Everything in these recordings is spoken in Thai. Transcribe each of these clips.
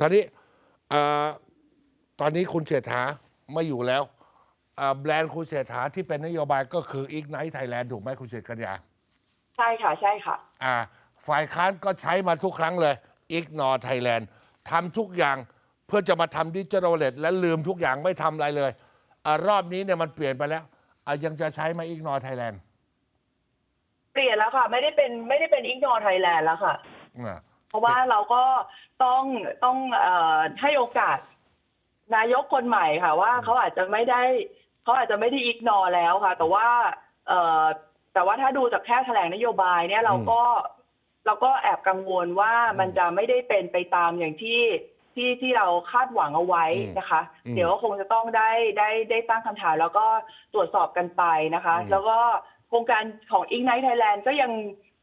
ตอนนี้เอ่อตอนนี้คุณเศรษฐาไม่อยู่แล้วเอ่อแบรนด์คุณเศรษฐาที่เป็นนโยบายก็คือ Ignite Thailand ถูกไหมคุณเศรษฐกัญญาใช่ค่ะใช่ค่ะอ่าฝ่ายค้านก็ใช้มาทุกครั้งเลย Ignore Thailand ทำทุกอย่างเพื่อจะมาทำดิจิทัลเลตและลืมทุกอย่างไม่ทำอะไรเลยอารอบนี้เนี่ยมันเปลี่ยนไปแล้วอะยังจะใช้ไหมา Ignore Thailand เปลี่ยนแล้วค่ะ ไม่ได้เป็นไม่ได้เป็นอิกนอร์ไทยแลนด์แล้วค่ะอ่า เพราะว่าเราก็ต้องต้องเอ่อให้โอกาสนายกคนใหม่ค่ะ ว่าเขาอาจจะไม่ได้เขาอาจจะไม่ได้อิกนอร์แล้วค่ะ แต่ว่าเอ่อแต่ว่าถ้าดูจากแค่แถลงนโยบายเนี่ยเราก็เราก็แอบกังวลว่ามันจะไม่ได้เป็นไปตามอย่างที่ที่ที่เราคาดหวังเอาไว้นะคะ เดี๋ยวก็คงจะต้องได้ได้ได้ตั้งคำถามแล้วก็ตรวจสอบกันไปนะคะ แล้วก็โครงการของ Ignite Thailand ก็ยัง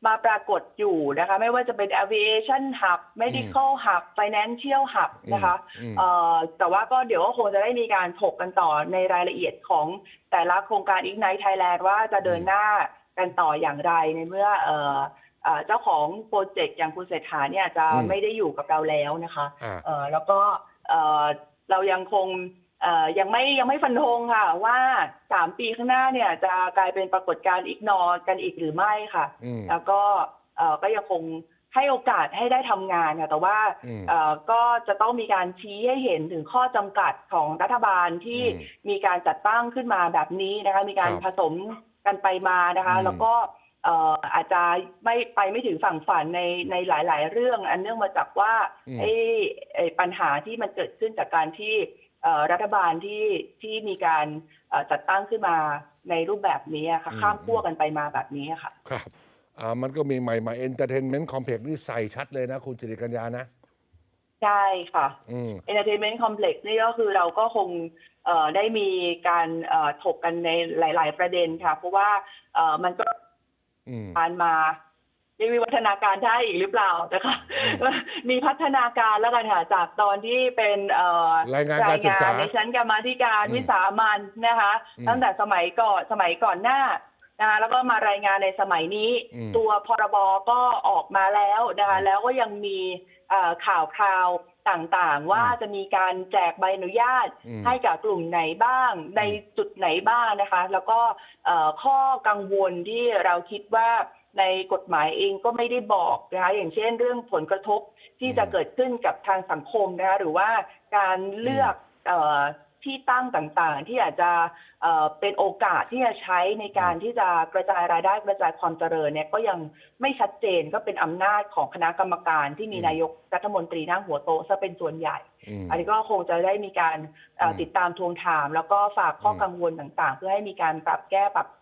มาปรากฏอยู่นะคะ ไม่ว่าจะเป็น aviation hub medical hub financial hub นะคะอืม เอ่อแต่ว่าก็เดี๋ยวก็คงจะได้มีการถกกันต่อในรายละเอียดของแต่ละโครงการ Ignite Thailand ว่าจะเดินหน้ากันต่ออย่างไรในเมื่อเอ่อเอ่อเจ้าของโปรเจกต์อย่างคุณเศรษฐาเนี่ยจะอืม ไม่ได้อยู่กับเราแล้วนะคะ อ่า เอ่อแล้วก็เอ่อเรายังคงเอ่อ ยังไม่ยังไม่ฟันธงค่ะ ว่าสามปีข้างหน้าเนี่ย จะกลายเป็นปรากฏการณ์อีกนอกันอีกหรือไม่ค่ะอืมแล้วก็เอ่อก็ยังคงให้โอกาสให้ได้ทำงานค่ะแต่ว่าอืมเอ่อก็จะต้องมีการชี้ให้เห็นถึงข้อจำกัดของรัฐบาลที่อืมมีการจัดตั้งขึ้นมาแบบนี้นะคะ มีการครับผสมกันไปมานะคะอืมแล้วก็เอ่ออาจจะไม่ไปไม่ถึงฝั่งฝันในในหลาย ๆ เรื่อง อันเนื่องมาจากว่าอืมไอ้ไอ้ปัญหาที่มันเกิดขึ้นจากการที่เอ่อ รัฐบาลที่ที่มีการเอ่อจัดตั้งขึ้นมาในรูปแบบนี้อะค่ะอืมข้ามขั้วกันไปมาแบบนี้อะค่ะ ครับอ่ามันก็มีใหม่มา Entertainment Complex นี่ใส่ชัดเลยนะ คุณจิริกัญญานะ ใช่ค่ะอืม Entertainment Complex นี่ก็คือเราก็คงเอ่อได้มีการเอ่อถกกันในหลาย ๆ ประเด็นค่ะ เพราะว่าเอ่อมันก็อืมผ่านมา ยังมีวัฒนาการได้อีกหรือเปล่านะคะอืมมีพัฒนาการแล้วกันค่ะจากตอนที่เป็นเอ่อรายงานการศึกษาในชั้นกรรมาธิการอืมวิสามันนะคะอืมตั้งแต่สมัยก่อนสมัยก่อนหน้านะคะแล้วก็มารายงานในสมัยนี้อืมตัวพรบก็ออกมาแล้วนะคะอืมแล้วก็ยังมีเอ่อข่าวคราวต่างๆ ว่าอืมจะมีการแจกใบอนุญาตอืมให้กับกลุ่มไหนบ้าง ในจุดไหนบ้างนะคะ แล้วก็เอ่อข้อกังวลที่เราคิดว่า ในกฎหมายเองก็ไม่ได้บอกนะคะอย่างเช่นเรื่องผลกระทบที่จะเกิดขึ้นกับทางสังคมนะคะหรือว่าการเลือกเอ่อที่ตั้งต่างๆ ที่อาจจะเอ่อเป็นโอกาสที่จะใช้ในการที่จะกระจายรายได้กระจายความเจริญเนี่ยก็ยังไม่ชัดเจนก็เป็นอำนาจของคณะกรรมการที่มีอืมนายกรัฐมนตรีนั่งหัวโต๊ะซะเป็นส่วนใหญ่อืมอันนี้ก็คงจะได้มีการเอ่ออืมติดตามทวงถาม แล้วก็ฝากข้ออมกังวลต่างๆ เพื่อให้มีการปรับแก้ปรับเอ่อ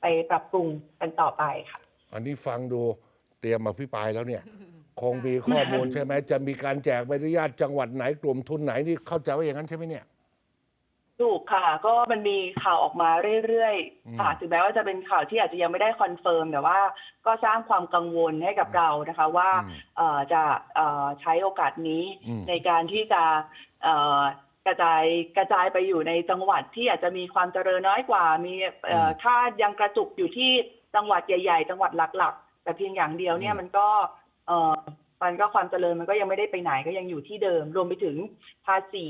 ไปปรับปรุงกันต่อไปค่ะ อันนี้ฟังดูเตรียมมาพิปรายแล้วเนี่ย คงมีข้อมูลใช่ไหมจะมีการแจกใบอนุญาตจังหวัดไหนกลุ่มทุนไหนนี่เข้าใจว่าอย่างนั้นใช่ไหมเนี่ย ถูกค่ะ ก็มันมีข่าวออกมาเรื่อยอืมๆค่ะถึงแม้ว่าจะเป็นข่าวที่อาจจะยังไม่ได้คอนเฟิร์มแต่ว่าก็สร้างความกังวลให้กับเรานะคะ ว่าอืมเอ่อจะเอ่อใช้โอกาสนี้อืมในการที่จะเอ่อ กระจายกระจายไปอยู่ในจังหวัดที่อาจจะมีความเจริญน้อยกว่า มีเอ่ออมถ้ายังกระจุกอยู่ที่จังหวัดใหญ่ ๆ จังหวัดหลักๆ แต่เพียงอย่างเดียวเนี่อืยมมันก็เอ่อมันก็ความเจริญมันก็ยังไม่ได้ไปไหนก็ยังอยู่ที่เดิม รวมไปถึงภาษี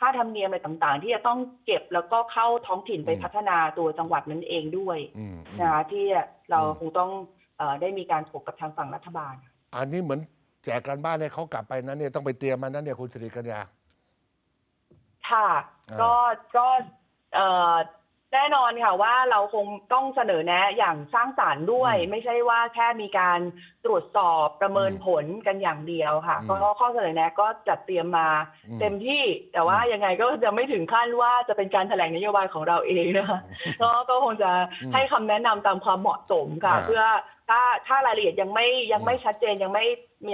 ค่าธรรมเนียมอะไรต่างๆ ที่จะต้องเก็บแล้วก็เข้าท้องถิ่นไปอืมพัฒนาตัวจังหวัดนั้นเองด้วยอืมอืม นะคะที่เราอืมคงต้องเอ่อได้มีการถกกับทางฝั่งรัฐบาล อันนี้เหมือนแจกการบ้านให้เขากลับไปนั้นเนี่ยต้องไปเตรียมมันนั้นเนี่ยคุณสิริกัญญา ค่ะอ่าก็ก็เอ่อแน่นอนค่ะว่าเราคงต้องเสนอแนะอย่างสร้างสารรค์ด้วย ไม่ใช่ว่าแค่มีการตรวจสอบประเมินผลกันอย่างเดียวค่ะอืมก็ข้อเสนอแนะก็จัดเตรียมมาอืมเต็มที่แต่ว่าอืมยังไงก็จะไม่ถึงขั้นว่าจะเป็นการแถลงนโยบายของเราเองนะคะก็ก็คงจะอืมให้คำแนะนำตามความเหมาะสมค่ะอ่าเพื่อ ถ้าถ้ารายละเอียดยังไม่ยังไม่อืมชัดเจนยังไม่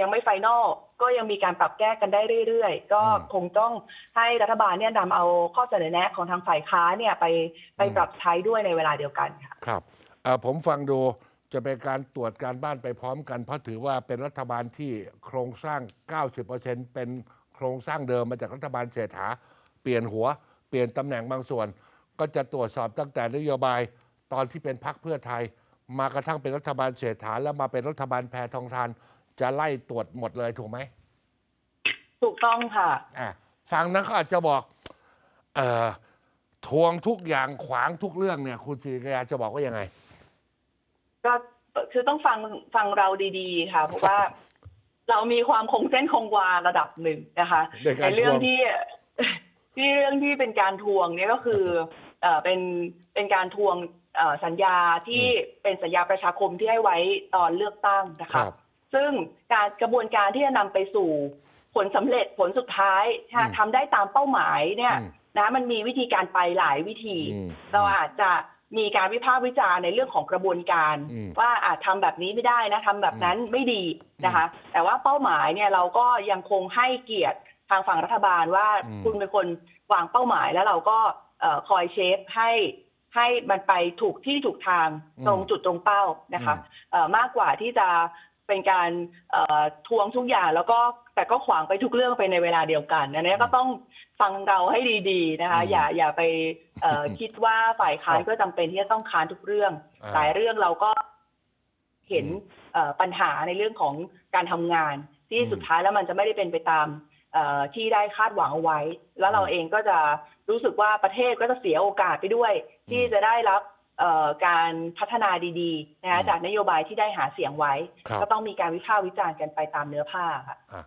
ยังไม่ไฟนอลก็ยังมีการปรับแก้กันได้เรื่อยๆ ก็อืมคงต้องให้รัฐบาลเนี่ยนำเอาข้อเสนอแนะของทางฝ่ายค้านเนี่ยไปไปอืมปรับใช้ด้วยในเวลาเดียวกันค่ะครับเอ่อผมฟังดูจะเป็นการตรวจการบ้านไปพร้อมกัน เพราะถือว่าเป็นรัฐบาลที่โครงสร้าง 90%เป็นโครงสร้างเดิมมาจากรัฐบาลเศรษฐาเปลี่ยนหัว เปลี่ยนตำแหน่งบางส่วน ก็จะตรวจสอบตั้งแต่นโยบายตอนที่เป็นพักเพื่อไทย มากระทั่งเป็นรัฐบาลเศรษฐาแล้วมาเป็นรัฐบาลแพทองทาน จะไล่ตรวจหมดเลยถูกไหมถูกต้องค่ะอะฝั่งนั้นเขาอาจจะบอก เอ่อทวงทุกอย่างขวางทุกเรื่องเนี่ย คุณสิริกัญญาจะบอกว่ายังไง ก็คือต้องฟังฟังเราดีๆ ค่ะเพราะว่า เรามีความคงเส้นคงวาระดับหนึ่งนะคะในการเรื่องทวงที่ที่เรื่องที่เป็นการทวงเนี่ยก็คือ เอ่อเป็นเป็นการทวงเอ่อ สัญญาที่เป็นสัญญาประชาคมที่ให้ไว้ตอนเลือกตั้งนะครัคะบ ซึ่งการกระบวนการที่จะนำไปสู่ผลสำเร็จผลสุดท้ายอืม ทำได้ตามเป้าหมายเนี่ยอืมนะมันมีวิธีการไปหลายวิธี อืม เราอาจจะมีการวิพากษ์วิจารณ์ในเรื่องของกระบวนการ อืมว่าอาจทำแบบนี้ไม่ได้นะทำแบบนั้นไม่ดีนะคะ แต่ว่าเป้าหมายเนี่ยเราก็ยังคงให้เกียรติทางฝั่งรัฐบาลว่าอืมคุณเป็นคนวางเป้าหมายแล้วเราก็เอ่อคอยเชฟให้ ให้มันไปถูกที่ถูกทางตรงจุดตรงเป้านะคะเอ่อมากกว่าที่จะเป็นการเอ่อทวงทุกอย่างแล้วก็แต่ก็ขวางไปทุกเรื่องไปในเวลาเดียวกันอันนี้ก็ต้องฟังเราให้ดีๆนะคะอืมอย่าอย่าไปเอ่อคิดว่าฝ่ายค้านก็จำเป็นที่จะต้องค้านทุกเรื่องอ่าหลายเรื่องเราก็เห็นอืมเอ่อปัญหาในเรื่องของการทำงานที่อืมสุดท้ายแล้วมันจะไม่ได้เป็นไปตามเอ่อ ที่ได้คาดหวังเอาไว้ แล้วเราอืมเองก็จะรู้สึกว่าประเทศก็จะเสียโอกาสไปด้วย ที่อืมจะได้รับเอ่อการพัฒนาดีๆนะคะอืมจากนโยบายที่ได้หาเสียงไว้ครับก็ต้องมีการวิพากษ์วิจารณ์กันไปตามเนื้อผ้าค่ะอะ